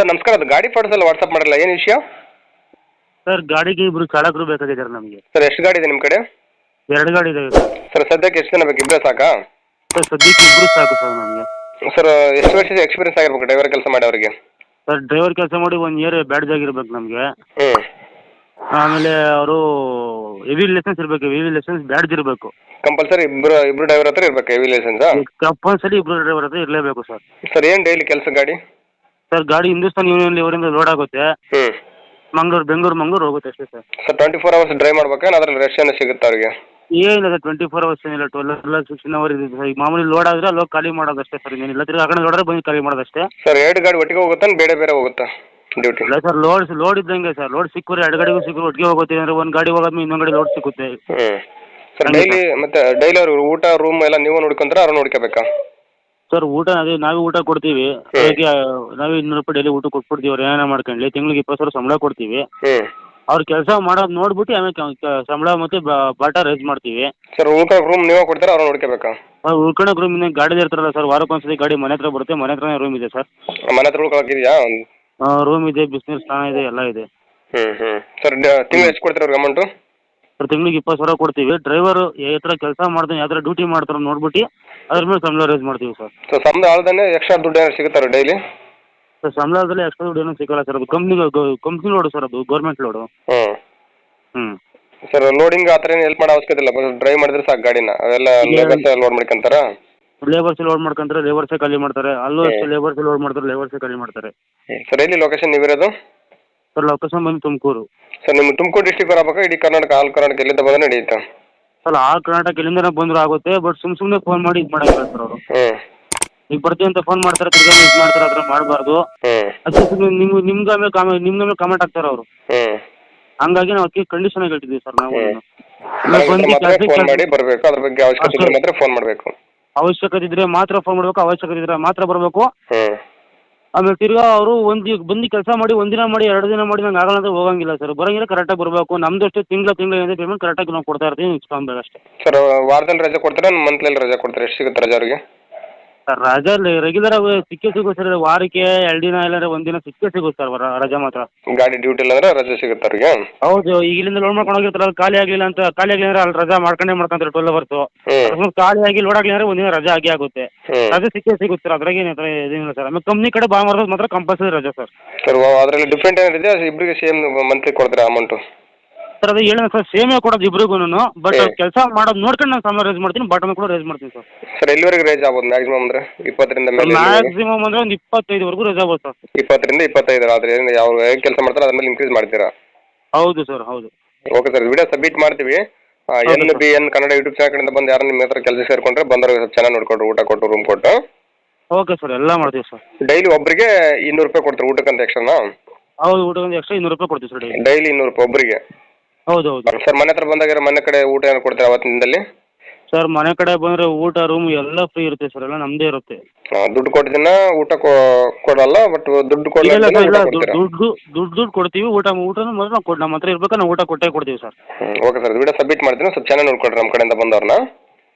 Sir ನಮಸ್ಕಾರ. ಅದು ಗಾಡಿ ಫೋಟೋಸ್ ಎಲ್ಲ ವಾಟ್ಸಪ್ ಮಾಡಿರಲ್ಲ ಏನು ವಿಷಯ? ಸರ್ ಗಾಡಿಗೆ ಇಬ್ರು ಚಾಲಕರು ಬೇಕಾಗಿದ್ದಾರೆ ನಮಗೆ. ಸರ್ ಎಷ್ಟು ಗಾಡಿ ಇದೆ ನಿಮ್ಮ ಕಡೆ? ಎರಡು ಗಾಡಿ ಇದೆ ಸರ್. ಸದ್ಯಕ್ಕೆ ಎಷ್ಟು ಜನ ಬೇಕು? ಇಬ್ಬರೇ ಸಾಕಾ? ಸರ್ ಸದ್ಯಕ್ಕೆ ಇಬ್ರು ಸಾಕು ಸರ್ ನಮಗೆ. ಸರ್ ಎಷ್ಟು ವರ್ಷದ ಎಕ್ಸ್ಪೀರಿಯನ್ಸ್ ಆಗಿರ್ಬೇಕು ಡ್ರೈವರ್ ಕೆಲಸ ಮಾಡಿ ಅವರಿಗೆ ಸರ್ ಡ್ರೈವರ್ ಕೆಲಸ ಮಾಡಿ ಒನ್ ಇಯರ್ ಬ್ಯಾಡ್ಜ್ ಆಗಿರ್ಬೇಕು ನಮಗೆ. ಹ್ಞೂ ಆಮೇಲೆ ಅವರು ಹೆವಿ ಲೈಸೆನ್ಸ್ ಇರಬೇಕು ಹೆವಿ ಲೈಸೆನ್ಸ್ ಬ್ಯಾಡ್ಜ್ ಇರಬೇಕು. ಕಂಪಲ್ಸರಿ ಇಬ್ಬರು ಇಬ್ಬರು ಡ್ರೈವರ್ ಹತ್ರ ಇರ್ಬೇಕು ಹೆವಿ ಲೈಸೆನ್ಸ್ ಕಂಪಲ್ಸರಿ ಇಬ್ರು ಡ್ರೈವರ್ ಹತ್ರ ಇರಲೇಬೇಕು ಸರ್. ಸರ್ ಏನು ಡೈಲಿ ಕೆಲಸ ಗಾಡಿ? ಸರ್ ಗಾಡಿ ಹಿಂದೂಸ್ತಾನ್ ಯೂನಿಯನ್ ಲಿವರಿಂದ ಲೋಡ್ ಆಗುತ್ತೆ. ಹ್ಞೂ ಮಂಗಳೂರು ಬೆಂಗಳೂರು ಮಂಗಳೂರು ಹೋಗುತ್ತೆ ಅಷ್ಟೇ sir. Sir twenty four hours drive ಮಾಡ್ಬೇಕಾ ಅದ್ರಲ್ಲಿ ರೆಸ್ಟ್ ಏನು ಸಿಗುತ್ತೆ ಅವ್ರಿಗೆ? ಏನಿಲ್ಲ ಸರ್ ಟ್ವೆಂಟಿ ಫೋರ್ ಅವರ್ಸ್ ಏನಿಲ್ಲ ಟ್ವೆಲ್ ಎಲ್ಲ ಸಿಕ್ಸ್ಟೀನ್ ಅವರ್ ಇದೆ ಸರ್. ಈಗ ಮಾಮೂಲಿ ಲೋಡ್ ಆದ್ರೆ ಅಲ್ಲಿ ಹೋಗಿ ಖಾಲಿ ಮಾಡೋದಷ್ಟೇ ಸರ್ ಏನಿಲ್ಲ ತಿರ್ಗಿ ಆ ಕಡೆ ನೋಡಿದ್ರೆ ಬಂದು ಖಾಲಿ ಮಾಡೋದಷ್ಟೇ ಸರ್ ಎರಡು ಗಾಡಿ ಒಟ್ಟಿಗೆ ಹೋಗುತ್ತಾ ಬೇರೆ ಬೇರೆ ಹೋಗುತ್ತಾ ಡ್ಯೂಟಿ ಇಲ್ಲ ಸರ್ ಲೋಡ್ ಲೋಡ್ ಇದ್ದಂಗೆ ಸರ್. ಲೋಡ್ ಸಿಕ್ಕರೆ ಎರಡು ಗಾಡಿಗೂ ಸಿಕ್ಕರು ಒಟ್ಟಿಗೆ ಹೋಗುತ್ತೆ ಅಂದ್ರೆ ಒಂದು ಗಾಡಿ ಹೋಗೋದ್ಮೇಲೆ ಇನ್ನೊಂದು ಗಾಡಿ ಲೋಡ್ ಸಿಗುತ್ತೆ ಹ್ಞೂ ಸರ್. ಡೈಲಿ ಮತ್ತೆ ಡೈಲಿ ಅವ್ರು ಊಟ ರೂಮ್ ಎಲ್ಲ ನೀವು ನೋಡ್ಕೊಂತಾರೆ ಅವ್ರು ನೋಡ್ಕೋಬೇಕಾ? ಸರ್ ಊಟ ಅದೇ ನಾವೇ ಊಟ ಕೊಡ್ತೀವಿ. ಅದಕ್ಕೆ ನಾವೇ ಇನ್ನೂರು ರೂಪಾಯಿ ಡೈಲಿ ಊಟ ಕೊಟ್ಬಿಡ್ತೀವಿ ಅವ್ರು ಏನಾರ ಮಾಡ್ಕೊಂಡ್ಲಿ ತಿಂಗ್ಳಿಗೆ ಇಪ್ಪತ್ತು ಸಾವಿರ ಸಂಬಳ ಕೊಡ್ತೀವಿ. ಅವ್ರ ಅವ್ರು ಕೆಲಸ ಮಾಡೋದು ನೋಡ್ಬಿಟ್ಟು ಆಮೇಲೆ ಸಂಬಳ ಮತ್ತೆ ಬಾಟ ರೈಸ್ ಮಾಡ್ತೀವಿ. ಸರ್ ಉಳ್ಕೊಳ್ಳೋ ರೂಮ್ ನೀವೇ ಕೊಡ್ತೀರಾ ಅವ್ರು ನೋಡ್ಕೋಬೇಕಾ ಅವ್ರು ರೂಮ್ ಗಾಡಿ ಇರ್ತಾರಲ್ಲ ಸರ್ ವಾರಕ್ಕೊಂದ್ಸತಿ ಗಾಡಿ ಮನೆ ಹತ್ರ ಬರುತ್ತೆ ಮನೆ ಹತ್ರನೇ ರೂಮ್ ಇದೆ ಸರ್. ಮನೆ ಹತ್ರ ಉಳ್ಕೊಳಕ್ಕಿದೆಯಾ? ರೂಮ್ ಇದೆ ಬಿಸ್ನೆಸ್ ಸ್ಥಾನ ಇದೆ ಎಲ್ಲ ಇದೆ. ಹ್ಞೂ ಹ್ಞೂ ಸರ್ ತಿಂಗಳು ಎಷ್ಟು ಕೊಡ್ತೀರಾ ಅವ್ರಿಗೆ ಅಮೌಂಟು ಸರ್ ತಿಂಗಳಿಗೆ ಇಪ್ಪತ್ತು ಸಾವಿರ ಕೊಡ್ತೀವಿ. ಡ್ರೈವರ್ ಯಾವ ಥರ ಕೆಲಸ ಮಾಡ್ತಾನೆ ಯಾವ ಥರ ಡ್ಯೂಟಿ ಮಾಡ್ತಾರೋ ನೋಡ್ಬಿಟ್ಟು ಅದ್ರ ಮೇಲೆ ಸಂಬಳ ರೈಸ್ ಮಾಡ್ತೀವಿ ಸರ್ ಸೊ ಸಂಬಳ ಎಕ್ಸ್ಟ್ರಾ ದುಡ್ಡು ಏನಾದ್ರು ಸಿಗುತ್ತಾರೆ ಡೈಲಿ ಸರ್ ಸಂಬಳದಲ್ಲಿ ಎಕ್ಸ್ಟ್ರಾ ದುಡ್ಡು ಏನೂ ಸಿಗಲ್ಲ ಸರ್ ಅದು ಕಂಪ್ನಿ ಕಂಪ್ನಿ ಲೋಡು ಸರ್ ಅದು ಗೌರ್ಮೆಂಟ್ ಲೋಡು ಹ್ಞೂ ಹ್ಞೂ ಸರ್ ಲೋಡಿಂಗ್ ಆ ಥರ ಏನು ಹೆಲ್ಪ್ ಮಾಡೋ ಅವಶ್ಯಕತೆ ಇಲ್ಲ. ಡ್ರೈವ್ ಮಾಡಿದ್ರೆ ಸಾಕು ಗಾಡಿನ. ಅವೆಲ್ಲ. ಲೇಬರ್ಸ್ ಲೋಡ್ ಮಾಡ್ಕೊಂತಾರ? ಲೇಬರ್ಸ್ ಲೋಡ್ ಮಾಡ್ಕೊಂತಾರೆ ಲೇಬರ್ಸೇ ಖಾಲಿ ಮಾಡ್ತಾರೆ. ಅಲ್ಲೂ ಅಷ್ಟೇ ಲೇಬರ್ಸ್ ಲೋಡ್ ಮಾಡ್ತಾರೆ ಲೇಬರ್ಸೇ ಖಾಲಿ ಮಾಡ್ತಾರೆ. ಸರ್ ಎಲ್ಲಿ ಲೊಕೇಶನ್ ನೀವಿರೋದು ಸರ್ ಲೊಕೇಶನ್ ಬಂದು ತುಮಕೂರು. ಸರ್ ನಿಮ್ಮ ತುಮಕೂರು ಡಿಸ್ಟಿಕ್ ಬರಬೇಕಾ? ಇಡೀ ಕರ್ನಾಟಕ ಆಲ್ ಕರ್ನಾಟಕ ಎಲ್ಲಿಂದ ಬಂದ್ರೆ ನಡೆಯುತ್ತಾ? ಸರ್ ಆ ಕರ್ನಾಟಕ ಎಲ್ಲಿಂದನ ಬಂದ್ರು ಆಗುತ್ತೆ ಬಟ್ ಸುಮ್ ಸುಮ್ನೆ ಫೋನ್ ಮಾಡಿ ಇದು ಮಾಡಕ್ ಸರ್ ಅವರು. ಹ್ಞೂ ಈಗ ಬರ್ತೀವಿ ಅಂತ ಫೋನ್ ಮಾಡ್ತಾರೆ ತಿರ್ಗಾ ಮಿಸ್ ಮಾಡ್ತಾರೆ ಆ ಥರ ಮಾಡಬಾರ್ದು ಅದಕ್ಕೆ ಸುಮ್ಮನೆ ನಿಮ್ಗೆ ನಿಮ್ಗೆ ಆಮೇಲೆ ಕಾಮ ನಿಮ್ಗೆ ಆಮೇಲೆ ಕಾಮೆಂಟ್ ಆಗ್ತಾರ ಅವರು. ಹಂಗಾಗಿ ನಾವು ಅದಕ್ಕೆ ಕಂಡೀಷನ್ ಆಗಿ ಹೇಳ್ತಿದ್ದೀವಿ ಸರ್ ನಾವು ಹ್ಮ್. ನಾವು ಬಂದು ಮಾತ್ರ ಫೋನ್ ಮಾಡಿ ಬರಬೇಕು ಅದ್ರ ಬಗ್ಗೆ ಅವಶ್ಯಕತೆ ಇದ್ರೆ ಮಾತ್ರ ಫೋನ್ ಮಾಡಬೇಕು. ಅವಶ್ಯಕತೆ ಇದ್ರೆ ಮಾತ್ರ ಫೋನ್ ಮಾಡಬೇಕು ಅವಶ್ಯಕತೆ ಇದ್ರೆ ಮಾತ್ರ ಬರಬೇಕು. ಆಮೇಲೆ ತಿರ್ಗಾ ಅವರು ಒಂದು ಬಂದು ಕೆಲಸ ಮಾಡಿ ಒಂದಿನ ಮಾಡಿ, ಎರಡು ದಿನ ಮಾಡಿ ನಂಗೆ ಆಗಲ್ಲ ಅಂತ ಹೋಗಂಗಿಲ್ಲ ಸರ್. ಬರೋಂಗಿಲ್ಲ ಕರೆಕ್ಟಾಗಿ ಬರಬೇಕು. ನಮ್ದು ಅಷ್ಟೇ ತಿಂಗಳ ತಿಂಗಳ ಏನಿದೆ ಪೇಮೆಂಟ್ ಕರೆಕ್ಟಾಗಿ ನಾವು ಕೊಡ್ತಾ ಇರ್ತೀವಿ ಇಸ್ಕೊಬೇಕು ಅಷ್ಟೇ. ಸರ್, ವಾರದಲ್ಲಿ ರಜೆ ಕೊಡ್ತೀರಾ ಮಂತ್ಲಲ್ಲಿ ರಜೆ ಕೊಡ್ತೀರಾ? ಎಷ್ಟು ಸಿಗುತ್ತೆ ರಜೆ ಅವ್ರಿಗೆ? ಸರ್ ರಜಾ ರೆಗ್ಯುಲರ್ ಆಗಿ ಸಿಕ್ಕೇ ಸಿಗುತ್ತೆ ಸರ್ ವಾರಕ್ಕೆ ಎರಡು ದಿನ ಇಲ್ಲಾಂದ್ರೆ ಒಂದಿನ ಸಿಕ್ಕೇ ಸಿಗುತ್ತೆ ಸರ್ ರಜಾ ಮಾತ್ರ. ಗಾಡಿ ಡ್ಯೂಟಿ ಇಲ್ಲ ಅಂದ್ರೆ ರಜೆ ಸಿಗುತ್ತೆ ಅವ್ರಿಗೆ? ಹೌದು ಈಗ ಇಲ್ಲಿಂದ ಲೋಡ್ ಮಾಡ್ಕೊಂಡು ಹೋಗಿರ್ತಾರೆ ಅಲ್ಲಿ ಖಾಲಿ ಆಗಲಿಲ್ಲ ಅಂತ ಖಾಲಿ ಆಗಲಿಲ್ಲ ಅಂದ್ರೆ ಅಲ್ಲಿ ರಜಾ ಮಾಡ್ಕೊಂಡೇ ಮಾಡ್ಕೊಂತಾರೆ ಟ್ವೆಲ್ ಅವರ್ಸು ಖಾಲಿ ಆಗಿ ಲೋಡ್ ಆಗಲಿಲ್ಲ ಅಂದ್ರೆ ಒಂದಿನ ರಜಾ ಆಗಿ ಆಗುತ್ತೆ. ರಜಾ ರಜೆ ಸಿಕ್ಕೇ ಸಿಗುತ್ತೆ ಸರ್ ಅದ್ರಾಗ ಏನು ಸರ್. ಆಮೇಲೆ ಕಂಪ್ನಿ ಕಡೆ ಬಾ ಮಾಡೋದು ಮಾತ್ರ ಕಂಪಲ್ಸರಿ ರಜೆ ಸರ್. ಸರ್ ಅದರಲ್ಲಿ ಡಿಫ್ರೆಂಟ್ ಏನಿದೆ ಇಬ್ಬರಿಗೆ ಸೇಮ್ ಮಂತ್ಲಿ ಕೊಡ್ತೀರಾ ಅಮೌಂಟು ಸರ್ ಅದೇ ಹೇಳಿದೆ ಸರ್ ಸೇಮೇ ಕೊಡೋದು ಇಬ್ರಿಗೂ ಬಟ್ ಹ್ಮ್. ಕೆಲಸ ಮಾಡೋದು ನೋಡ್ಕೊಂಡು ನಾನು ಸಾಮಾನು ರೇಸ್ ಮಾಡ್ತೀನಿ ಬಾಟಮ್ ಕೂಡ ರೇಸ್ ಮಾಡ್ತೀನಿ ಸರ್ ಸರ್ ಎಲ್ಲಿವರೆಗೆ ರೇಸ್ ಆಗ್ಬೋದು? ಮ್ಯಾಕ್ಸಿಮಮ್ ಅಂದ್ರೆ ಇಪ್ಪತ್ತರಿಂದ ಮೇಲೆ ಎಲ್ಲಿವರೆಗೆ? ಮ್ಯಾಕ್ಸಿಮಮ್ ಅಂದ್ರೆ ಒಂದು ಇಪ್ಪತ್ತೈದುವರೆಗೂ ರೇಸ್ ಆಗ್ಬೋದು ಸರ್ ಇಪ್ಪತ್ತರಿಂದ ಇಪ್ಪತ್ತೈದು ಆದರೆ ಯಾವ ಹೇಗೆ ಕೆಲಸ ಮಾಡ್ತಾರೆ ಅದ್ರ ಮೇಲೆ ಇನ್ಕ್ರೀಸ್ ಮಾಡ್ತೀರಾ? ಹೌದು ಸರ್ ಹೌದು. ಓಕೆ ಸರ್ ವಿಡಿಯೋ ಸಬ್ಮಿಟ್ ಮಾಡ್ತೀವಿ. N B N Kannada YouTube channel ಕಡೆಯಿಂದ ಬಂದು ಯಾರು ನಿಮ್ಮ ಹತ್ರ ಕೆಲಸ ಸೇರ್ಕೊಂಡ್ರೆ ಬಂದ್ರೆ ಸ್ವಲ್ಪ ಚೆನ್ನಾಗಿ ನೋಡ್ಕೊಡ್ರಿ ಊಟ ಕೊಟ್ಟು ರೂಮ್ ಕೊಟ್ಟು. ಓಕೆ ಸರ್ ಎಲ್ಲ ಮಾಡ್ತೀವಿ ಸರ್ ಡೈಲಿ ಒಬ್ಬರಿಗೆ ಇನ್ನೂರು ರೂಪಾಯಿ ಕೊಡ್ತಾರೆ ಊಟಕ್ಕಂತ ಎಕ್ಸ್ಟ್ರಾನಾ ಹೌದು ಊಟ ಒಂದು ಎಕ್ಸ್ಟ್ರಾ ಇನ್ನೂರು ರೂಪಾಯಿ ಕೊಡ್ತೀವಿ ಸರ್ ಡೈಲಿ ಡೈಲಿ ಇನ್ನೂರು ರೂಪಾಯಿ ಒಬ್ಬರಿಗೆ ಹೌದು ಹೌದು ಸರ್ ಮನೆ ಹತ್ರ ಬಂದಾಗ ಮನೆ ಕಡೆ ಊಟ ಏನಾರು ಕೊಡ್ತೀರಾ ಅವತ್ತಿನ ದಿನದಲ್ಲಿ ಸರ್ ಮನೆ ಕಡೆ ಬಂದ್ರೆ ಊಟ ರೂಮ್ ಎಲ್ಲ ಫ್ರೀ ಇರುತ್ತೆ ಸರ್ ಎಲ್ಲ ನಮ್ಮದೇ ಇರುತ್ತೆ. ಆ, ದುಡ್ಡು ಕೊಡ್ತೀನ ಊಟ ಕೊ- ಕೊಡಲ್ಲ ಬಟ್ ದುಡ್ಡು ಕೊಡಲ್ಲ ಇಲ್ಲ ಸರ್ ಇಲ್ಲ ದುಡ್ಡು ದುಡ್ಡು ದುಡ್ಡು ಕೊಡ್ತೀವಿ ಊಟ ಊಟನೂ ಮೊದಲು ನಾವು ಕೊಡ್ ನಮ್ಮ ಹತ್ರ ಇರ್ಬೇಕು ನಾವು ಊಟ ಕೊಟ್ಟೇ ಕೊಡ್ತೀವಿ sir. Okay sir video submit ಮಾಡ್ತೀನಿ ಸ್ವಲ್ಪ ಚೆನ್ನಾಗಿ ನೋಡ್ಕೊಡ್ರಿ ನಮ್ಮ ಕಡೆಯಿಂದ ಬಂದವ್ರನ್ನ.